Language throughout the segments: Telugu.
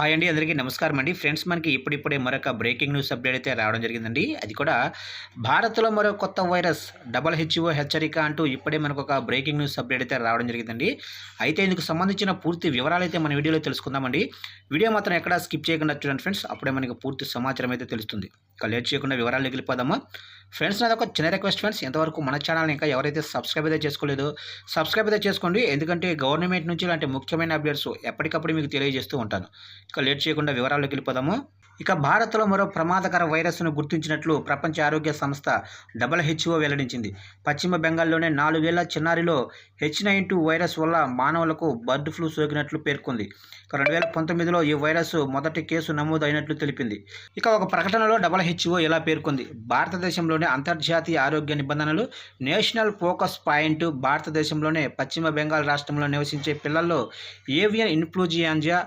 హాయ్ అండి అందరికీ నమస్కారం అండి. ఫ్రెండ్స్ మనకి ఇప్పుడిప్పుడే మరొక బ్రేకింగ్ న్యూస్ అప్డేట్ అయితే రావడం జరిగిందండి. అది కూడా భారత్లో మరో కొత్త వైరస్ డబల్ హెచ్ఓ హెచ్చరిక అంటూ ఇప్పుడే మనకు ఒక బ్రేకింగ్ న్యూస్ అప్డేట్ అయితే రావడం జరిగిందండి. అయితే ఇందుకు సంబంధించిన పూర్తి వివరాలు అయితే మన వీడియోలో తెలుసుకుందామండి. వీడియో మాత్రం ఎక్కడ స్కిప్ చేయకుండా చూడండి ఫ్రెండ్స్. అప్పుడే మనకి పూర్తి సమాచారం అయితే తెలుస్తుంది. ఇక లేట్ చేయకుండా వివరాలు వెళ్ళిపోదాము ఫ్రెండ్స్ నాది ఒక చిన్న రిక్వెస్ట్ ఫ్రెండ్స్. ఎంతవరకు మన ఛానల్ ఇంకా ఎవరైతే సబ్స్క్రైబ్ అయితే చేసుకోలేదు సబ్స్క్రైబ్ అయితే చేసుకోండి. ఎందుకంటే గవర్నమెంట్ నుంచి ఇలాంటి ముఖ్యమైన అప్డేట్స్ ఎప్పటికప్పుడు మీకు తెలియజేస్తూ ఉంటాను. ఇక లేట్ చేయకుండా వివరాల్లోకి వెళ్ళిపోదాము ఇక భారత్లో మరో ప్రమాదకర వైరస్ను గుర్తించినట్లు ప్రపంచ ఆరోగ్య సంస్థ డబ్ల్యూహెచ్ఓ వెల్లడించింది. పశ్చిమ బెంగాల్లోనే నాలుగేళ్ళ చిన్నారిలో హెచ్ నైన్ టూ వైరస్ వల్ల మానవులకు బర్డ్ ఫ్లూ సోకినట్లు పేర్కొంది. రెండు వేల పంతొమ్మిదిలో ఈ వైరస్ మొదటి కేసు నమోదైనట్లు తెలిపింది. ఇక ఒక ప్రకటనలో డబ్ల్యూహెచ్ఓ ఇలా పేర్కొంది? భారతదేశంలోని అంతర్జాతీయ ఆరోగ్య నిబంధనలు నేషనల్ ఫోకస్ పాయింట్ భారతదేశంలోనే పశ్చిమ బెంగాల్ రాష్ట్రంలో నివసించే పిల్లల్లో ఏవియన్ ఇన్ఫ్లూజియాంజా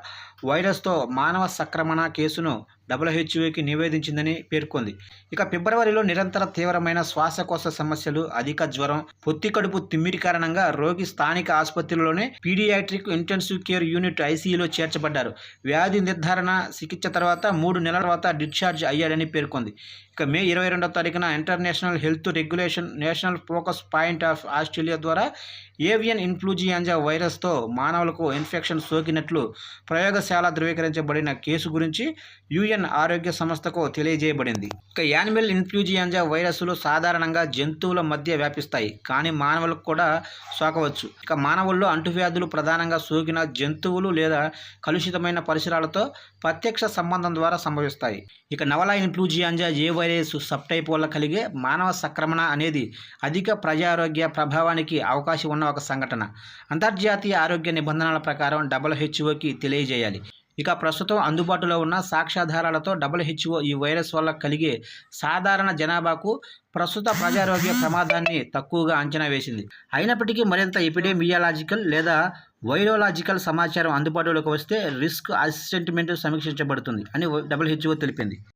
వైరస్తో మానవ సంక్రమణ కేసును డబ్ల్యూహెచ్ఓకి నివేదించిందని పేర్కొంది. ఇక ఫిబ్రవరిలో నిరంతర తీవ్రమైన శ్వాసకోశ సమస్యలు అధిక జ్వరం పొత్తి కడుపు తిమ్మిరి కారణంగా రోగి స్థానిక ఆసుపత్రిలోనే పీడియాట్రిక్ ఇంటెన్సివ్ కేర్ యూనిట్ ఐసీయూలో చేర్చబడ్డారు. వ్యాధి నిర్ధారణ చికిత్స తర్వాత మూడు నెలల తర్వాత డిశ్చార్జ్ అయ్యాడని పేర్కొంది. ఇక మే ఇరవై రెండవ తారీఖున international health regulation national focus point of Australia ద్వారా ఏవియన్ ఇన్ఫ్లూజియాంజా వైరస్తో మానవులకు ఇన్ఫెక్షన్ సోకినట్లు ప్రయోగశాల ధృవీకరించబడిన కేసు గురించి యుఎన్ ఆరోగ్య సంస్థకు తెలియజేయబడింది. ఇక యానిమల్ ఇన్ఫ్లూజియాంజా వైరస్లు సాధారణంగా జంతువుల మధ్య వ్యాపిస్తాయి. కానీ మానవులకు కూడా సోకవచ్చు. ఇక మానవుల్లో అంటువ్యాధులు ప్రధానంగా సోకిన జంతువులు లేదా కలుషితమైన పరిసరాలతో ప్రత్యక్ష సంబంధం ద్వారా సంభవిస్తాయి. ఇక నవల ఇన్ఫ్లూజియాంజా ఏ వైరస్ సబ్టైప్ వల్ల కలిగే మానవ సంక్రమణ అనేది అధిక ప్రజారోగ్య ప్రభావానికి అవకాశం ఉన్న ఒక సంఘటన. అంతర్జాతీయ ఆరోగ్య నిబంధనల ప్రకారం డబ్ల్యూహెచ్ఓకి తెలియజేయాలి. ఇక ప్రస్తుతం అందుబాటులో ఉన్న సాక్ష్యాధారాలతో డబ్ల్యూహెచ్ఓ ఈ వైరస్ వల్ల కలిగే సాధారణ జనాభాకు ప్రస్తుత ప్రజారోగ్య ప్రమాదాన్ని తక్కువగా అంచనా వేసింది. అయినప్పటికీ మరింత ఎపిడెమియాలజికల్ లేదా వైరోలాజికల్ సమాచారం అందుబాటులోకి వస్తే రిస్క్ అసెస్మెంట్ సమీక్షించబడుతుంది అని డబ్ల్యూహెచ్ఓ తెలిపింది.